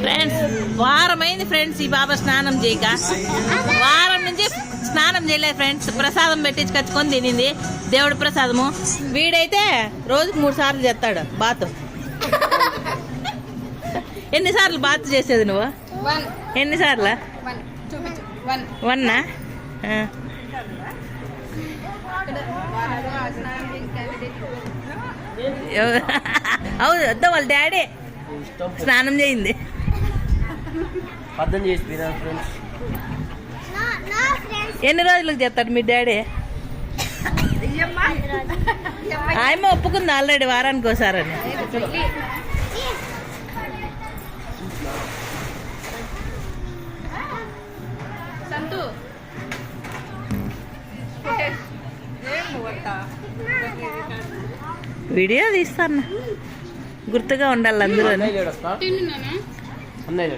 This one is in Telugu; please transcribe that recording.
ఫ్రెండ్స్ వారమైంది ఫ్రెండ్స్ ఈ బాబా స్నానం చేయక. వారం నుంచి స్నానం చేయలేదు ఫ్రెండ్స్ ప్రసాదం పెట్టించి కచ్చుకొని తినింది. దేవుడి ప్రసాదము. వీడైతే రోజుకు మూడు సార్లు చేస్తాడు బాత్. ఎన్నిసార్లు బాత్ చేసేది నువ్వు? ఎన్నిసార్లు వన్నా అవును వద్దా వాళ్ళ డాడీ. స్నానం చేయింది. అర్థం చేసి ఫ్రెండ్స్ ఎన్ని రోజులకు చేస్తాడు మీ డాడీ? ఆయమ్మ ఒప్పుకుంది ఆల్రెడీ వారానికి ఒకసారని. వీడియో తీస్తాను. గుర్తుగా ఉండాలి అందరూ. అన్నయ్య